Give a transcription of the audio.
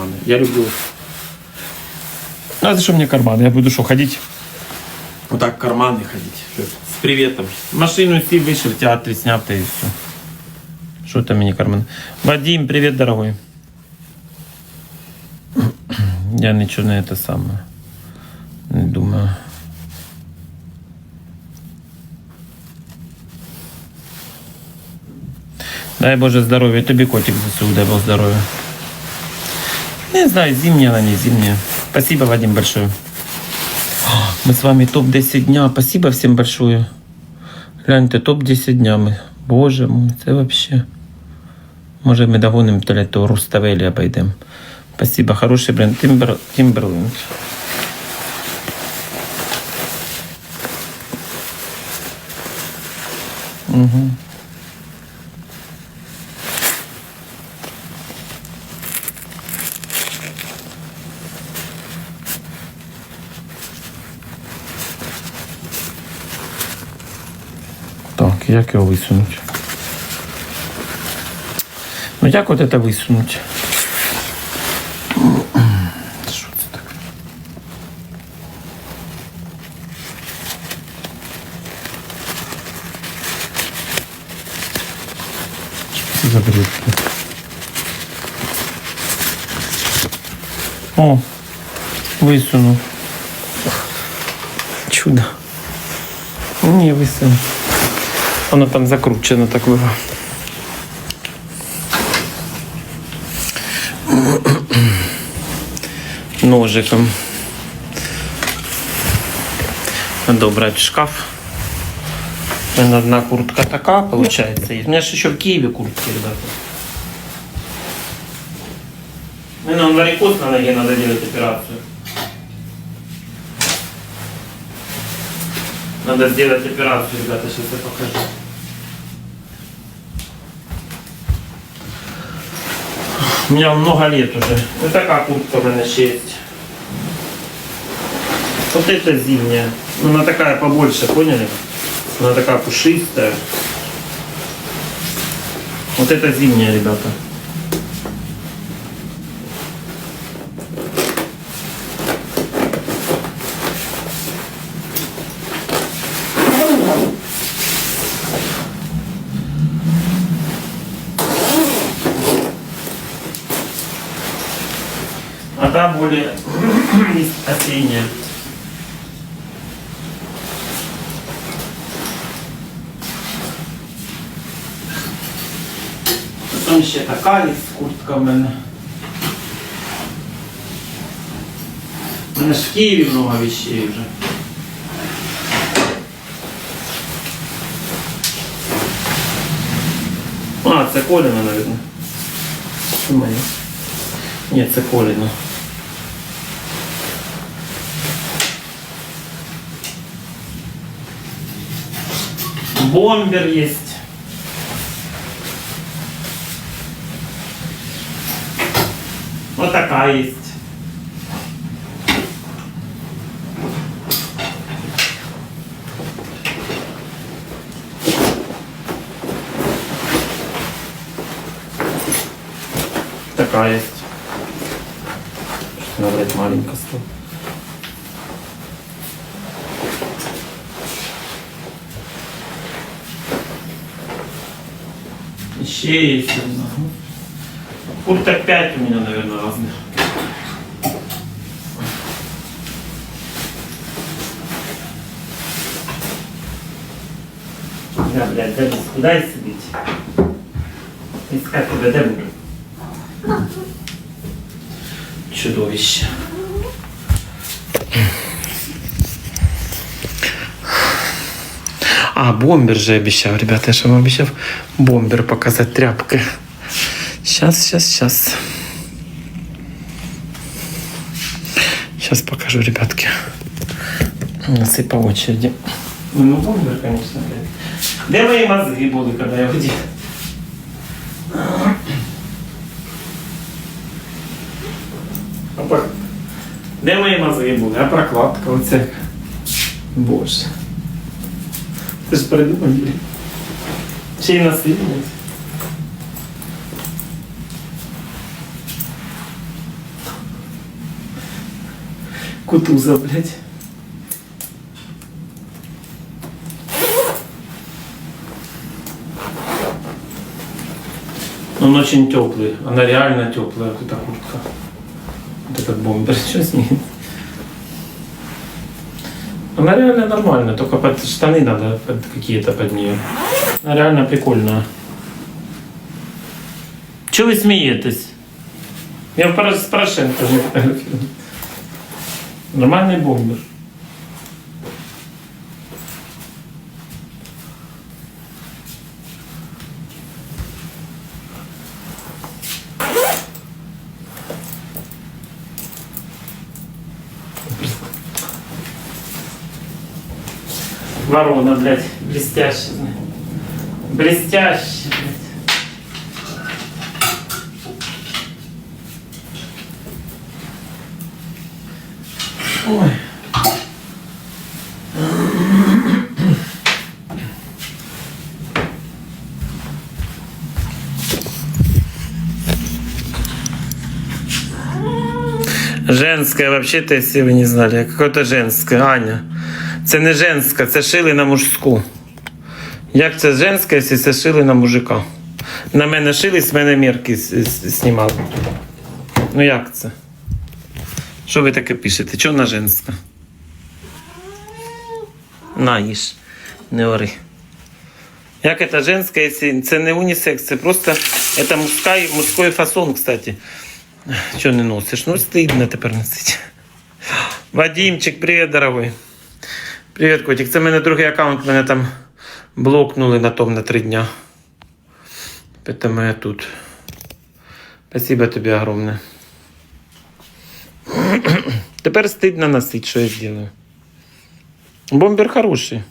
карманы. Я люблю. А зачем мне карманы? Я буду что, ходить? Вот так в карманы ходить. Это? С приветом. Машину си вышел, в театре снял и все. Что там мне карман? Вадим, привет, дорогой. Я ничего на это самое. Не думаю. Дай Боже здоровья. Тобі котик ЗСУ, дай Бог здоровья. Не знаю, зимняя она, не зимняя. Спасибо, Вадим, большое. Мы с вами топ-10 дня. Спасибо всем большое. Гляньте, топ-10 дня ми. Боже мой, це вообще. Може ми догонимо то, то Руставелі обійдемо. Спасибо, хороший бренд. Тимбер, Тимберлинг. Угу. Як його висунути? Ну як от це висунути? Що це таке? Що це за бред? О, висунув. Чудо. Не висунув. Воно там закручено так було. Ножиком. Надо убрать шкаф. У одна куртка получается. есть. У меня же еще в Киеве куртки, ребята. Мне на варикоз на ноге надо делать операцию. Надо сделать операцию, ребята, сейчас я покажу. У меня много лет уже. Вот такая куртка у меня еще есть. Вот это зимняя. Ну, Она такая побольше, поняли? Она такая пушистая. Вот это зимняя, ребята. А та более осенняя. Потім ще така є куртка в мене. У мене в Києві много вещей вже. А, це Коліна, моє. Ні, це Коліна. Бомбер есть. Вот такая есть. Такая есть. Надо маленько стало. Еще есть одна. Курток 5 у меня, наверное, разных. Да, блядь, да, куда и сидеть? Искать тебя, да? Чудовище. А, бомбер же обещал, ребята, я же вам обещал бомбер показать тряпкой. Сейчас, сейчас, сейчас. Сейчас покажу, ребятки. Все по очереди. Ну, бомбер, конечно, блядь. Де мої мозги були, коли я про- Де мої мозги були? А прокладка оця. Боже. Ты же придумал, блин. Все нас видят. Кутуза, блядь. Он очень теплый. Она реально теплая, эта куртка. Вот этот бомбер. Что с ней? Она реально нормальная, только под штаны надо под какие-то под нее. Она реально прикольная. Чего вы смеетесь? Я с Порошенко. Нормальный бомбер. Ворона, блядь, блестящая. Блестящая, блядь. Ой. Женское, вообще-то, если вы не знали, какое-то женское, Аня. Це не женська, це шили на мужську. Як це женське, якщо це шили на мужика? На мене шили, з мене мірки знімали. Ну як це? Що ви таке пишете? Чого вона женська? На, їж, не ори. Як це женська, якщо це не унісекс, це просто це мужський, мужський фасон, кстати. Чого не носиш? Ну, стидно тепер носити. Вадимчик, привіт, дорогой. Привіт, котик. Це в мене другий аккаунт, мене там блокнули на том на три дня. Поэтому я тут. Спасибо тобі огромне. Тепер стидно носить, що я зроблю. Бомбер хороший.